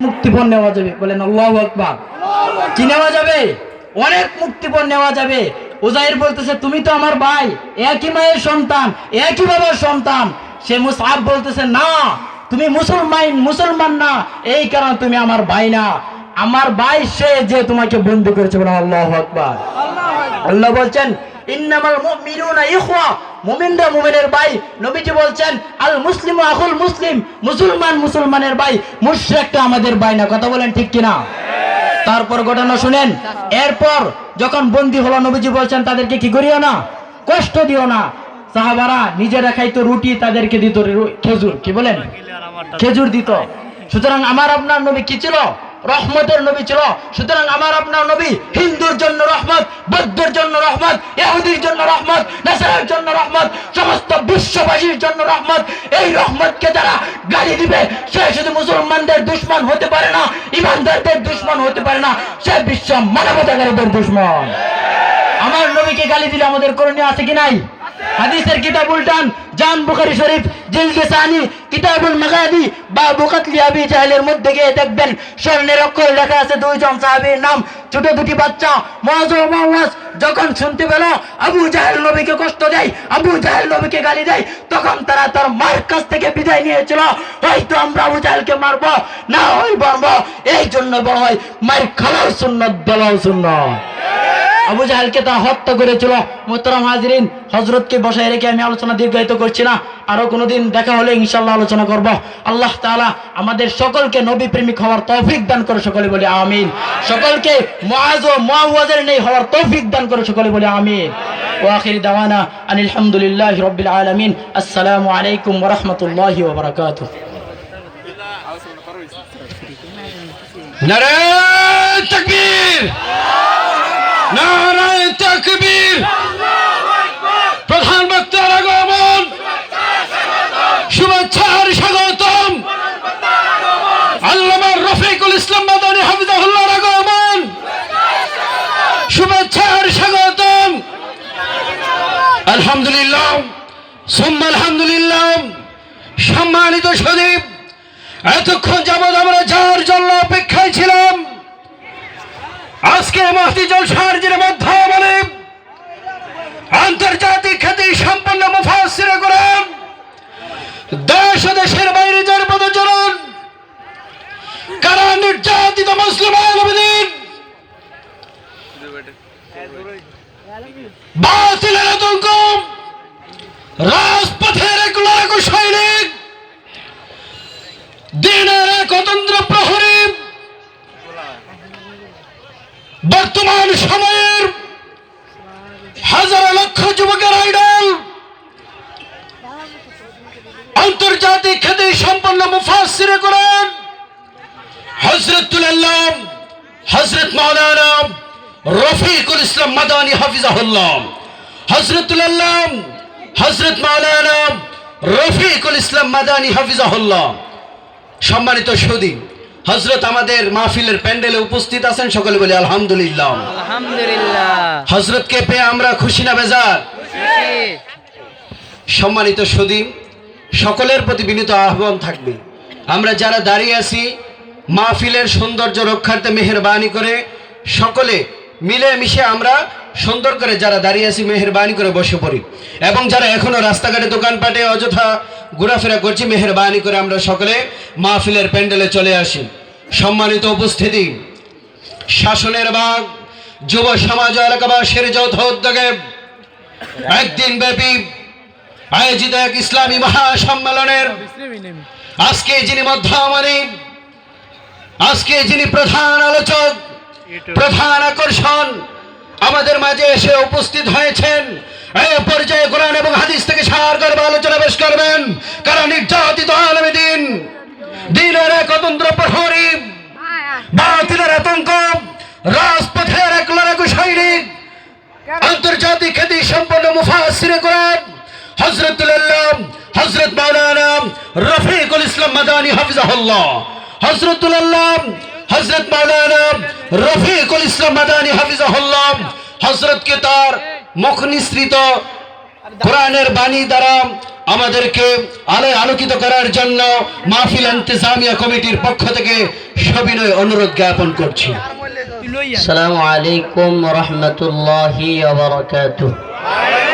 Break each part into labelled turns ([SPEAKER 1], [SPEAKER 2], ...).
[SPEAKER 1] মুক্তিপণ নেওয়া যাবে। বলেন আল্লাহ আকবার। কি নেওয়া যাবে? অনেক মুক্তিপণ নেওয়া যাবে। উজাইর বলতেছে তুমি তো আমার ভাই একই মায়ের সন্তান একই বাবার সন্তান। সে মুসাব বলতেছে না তুমি মুসলমান মুসলমান না এই কারণে তুমি আমার ভাই না। আমার ভাই সে যে তোমাকে বন্দি করেছে। বলে আল্লাহ আকবার। আল্লাহ বলছেন ইন্নামাল মুমিনুনা ইখওয়া। মুমিনরা মুমিনের ভাই। নবীজি বলছেন, আল মুসলিমু আখুল মুসলিম। মুসলমান মুসলমানের ভাই। মুশরিকটা আমাদের ভাই না। কথা বলেন ঠিক কিনা? তারপর ঘটনা শুনেন। এরপর যখন বন্দী হলো, নবীজি বলছেন, তাদেরকে কি করিও না? কষ্ট দিও না। সাহাবারা নিজেরা খাইতো রুটি, তাদেরকে দিত খেজুর। কি বলেন? খেজুর দিত। সুতরাং আমার আপনার নবী কি ছিল? রহমতের নবী ছিল। সুতরাং আমার আপনার নবী হিন্দুর জন্য রহমত, বৌদ্ধের জন্য রহমত, ইহুদির জন্য রহমত, নাসারের জন্য রহমত, সমস্ত বিশ্ববাসীর জন্য রহমত, এই রহমতকে যারা গালি দিবে, সে শুধু মুসলমানদের দুশ্মন হতে পারে না, ইমানদারদের দুশ্মন হতে পারে না, সে বিশ্ব মানবতাকারীদের দুশ্মন। আমার নবীকে গালি দিলে আমাদের করণীয় আছে কি নাই? হাদিসের কিতাব উল্টান, জান বুখারী শরীফ, জিলদে সানি, কিতাবুল মাগাদি বা বুকাতলি আবি জাহেলের মধ্যে গিয়ে দেখবেন, স্বর্ণের অক্ষরে লেখা আছে দুইজন সাহাবীর নাম, ছোট দুটি বাচ্চা মুআজ ও মুআওয়াজ যখন শুনতে পেল, আবু জাহেল নবীকে কষ্ট দেয়, আবু জাহেল নবীকে গালি দেয়, তখন তারা তার মার কাছ থেকে বিদায় নিয়েছিল, হয়তো আমরা আবু জাহেলকে মারবো, না হয় মারবো এই জন্য বলা হয় মার খালাও সুন্নত বলাও সুন্নত। আবু জাহেলকে তা হত্যা করেছিল। মোহতারাম হাজরিন হজরতকে বসায় রেখে আমি আলোচনা দীর্ঘায়িত করছি না। আরও কোনোদিন দেখা হলে ইনশাল্লাহ আলোচনা করব। আল্লাহ তাআলা আমাদের সকলকে নবী প্রেমিক হওয়ার তৌফিক দান করে সকলে বলি আমিন। সকলকে মুআজ ও মুআওয়াজের নেই হওয়ার তৌফিক দান করে সকলে বলি আমিন। ওয়াখির দাওয়ানা আনিল হামদুলিল্লাহি রাব্বিল আলামিন। আসসালামু আলাইকুম রাহমাতুল্লাহি
[SPEAKER 2] নারায়ণ তকবীর নারায়ণ তকবীর প্রধান বক্তার আগমন শুভেচ্ছার স্বাগতম আল্লামা রফিকুল ইসলাম মাদানী আগমন শুভেচ্ছার স্বাগতম। আলহামদুলিল্লাহ, সুম্মা আলহামদুলিল্লাহ। সম্মানিত সদীপ এতক্ষণ যাবৎ আমরা জন্য অপেক্ষায় ছিলাম, আজকে মহতি জলসার যিনি মধ্যমণি আন্তর্জাতিক খ্যাতি সম্পন্ন মুফাসির করেন দেশ দেশের বাইরে যার পদচরণ নির্যাতিত মুসলিম আলমদিন বাতিলের আতঙ্ক রাজপথের এক লড়াকু সৈনিক। দিনের এক অতন্ত্র প্রহরী। বর্তমান সময়ের হাজার লক্ষ যুবকের আইডল। আন্তর্জাতিক খ্যাতি সম্পন্ন মুফাসিরে করেন আল্লাহ হজরত মাওলানা রফিকুল ইসলাম মাদানী হাফিজাহুল্লাহ। হজরতুল আল্লাহ হজরত মাওলানা রফিকুল ইসলাম মাদানী হাফিজাহুল্লাহ। সম্মানিত সুদী হজরত আমাদের মাহফিলের প্যান্ডেলে উপস্থিত আছেন সকলে বলি আলহামদুলিল্লাহ।
[SPEAKER 3] আলহামদুলিল্লাহ।
[SPEAKER 2] হজরতকে পেয়ে আমরা খুশি না বেজার? সম্মানিত সুদী সকলের প্রতি বিনীত আহ্বান থাকবে। আমরা যারা দাঁড়িয়ে আছি মাহফিলের সৌন্দর্য রক্ষার্থে মেহরবানি করে সকলে মিলে মিশে আমরা সুন্দর করে যারা দাঁড়িয়ে আছি মেহরবানি করে বসে পড়ি। এবং যারা এখনও রাস্তাঘাটে দোকানপাটে অযথা ঘোরাফেরা করছি, মেহরবানি করে আমরা সকলে মাহফিলের প্যান্ডেলে চলে আসি। সম্মানিত উপস্থিতি, শাসনের বাঘ যুব সমাজ এলাকাবাসীর যৌথ উদ্যোগে একদিন ব্যাপী আয়োজিত এক ইসলামী মহাসম্মেলনের। আজকে যিনি মধ্যমণি আজকে যিনি প্রধান আলোচক প্রধান আকর্ষণ আমাদের মাঝে এসে উপস্থিত হয়েছেন। এই পর্যায়ে কোরআন এবং হাদিস থেকে সার করবে আলোচনা পেশ করবেন। কারণ নির্যাতিত আলমী দিন দিনের এক অতন্ত্র প্রহরী বাতিলের আতঙ্ক রাজপথের এক লড়াকু সৈনিক আন্তর্জাতিক খ্যাতি সম্পন্ন মুফাসিরে কোরআন হজরতুল্লাহ হজরত মাওলানা রফিকুল ইসলাম মাদানী, হাফিজাহুল্লাহ। হযরতুল আল্লাহ হযরত মাওলানা রফিকুল ইসলাম মাদানী, হাফিজাহুল্লাহ। হজরতকে তার মুখ নিঃসৃত কোরআনের বাণী দ্বারা আমাদেরকে আলোয় আলোকিত করার জন্য মাহফিল ইন্তজামিয়া কমিটির পক্ষ থেকে সবিনয় অনুরোধ জ্ঞাপন করছি।
[SPEAKER 3] আসসালামু আলাইকুম ওয়া রাহমাতুল্লাহি ওয়া রহমতুল্লাহি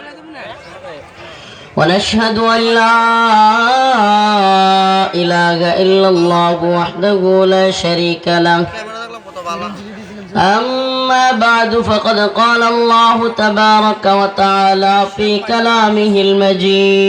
[SPEAKER 3] ونشهد أن لا إله إلا الله وحده لا شريك له أما بعد فقد قال الله تبارك وتعالى في كلامه المجيد